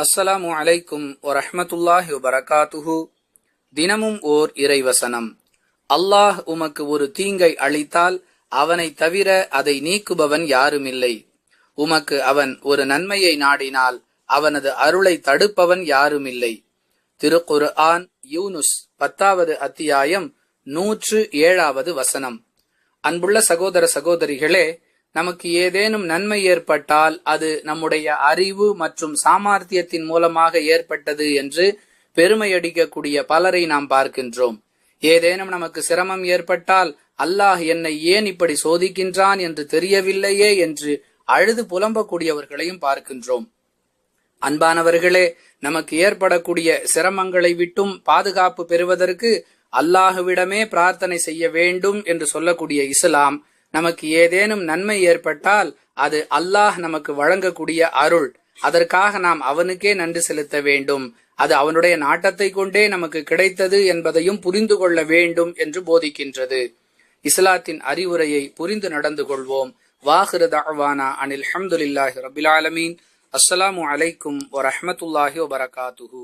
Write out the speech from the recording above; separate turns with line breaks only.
அஸ்ஸலாமு அலைக்கும் வரஹமத்துல்லாஹி வபரகாத்துஹு. தினமும் ஓர் இறைவசனம். அல்லாஹ் உமக்கு ஒரு தீங்கை அளித்தால் அவனை தவிர அதை நீக்குபவன் யாருமில்லை. உமக்கு அவன் ஒரு நன்மையை நாடினால் அவனது அருளை தடுப்பவன் யாருமில்லை. திருக்குரு ஆன் யூனுஸ் பத்தாவது அத்தியாயம் நூற்று ஏழாவது வசனம். அன்புள்ள சகோதர சகோதரிகளே நமக்கு ஏதேனும் நன்மை ஏற்பட்டால் அது நம்முடைய அறிவு மற்றும் சாமர்த்தியத்தின் மூலமாக ஏற்பட்டது என்று பெருமையடிக்கக்கூடிய பலரை நாம் பார்க்கின்றோம். ஏதேனும் நமக்கு சிரமம் ஏற்பட்டால் அல்லாஹ் என்னை ஏன் இப்படி சோதிக்கின்றான் என்று தெரியவில்லையே என்று அழுது புலம்பக்கூடியவர்களையும் பார்க்கின்றோம். அன்பானவர்களே நமக்கு ஏற்படக்கூடிய சிரமங்களை விட்டும் பாதுகாப்பு பெறுவதற்கு அல்லாஹுவிடமே பிரார்த்தனை செய்ய வேண்டும் என்று சொல்லக்கூடிய இஸ்லாம் நமக்கு ஏதேனும் நன்மை ஏற்பட்டால் அது அல்லாஹ் நமக்கு வழங்கக்கூடிய அருள். அதற்காக நாம் அவனுக்கே நன்றி செலுத்த வேண்டும். அது அவனுடைய நாட்டத்தை கொண்டே நமக்கு கிடைத்தது என்பதையும் புரிந்து கொள்ள வேண்டும் என்று போதிக்கின்றது. இஸ்லாத்தின் அறிவுரையை புரிந்து நடந்து கொள்வோம். வாஹிரு தஹ்வானா அனில் அஹமதுல்லாஹி ரபில் ஆலமீன். அஸ்ஸலாமு அலைக்கும் வரஹ்மத்துல்லாஹி வபரகாத்துஹு.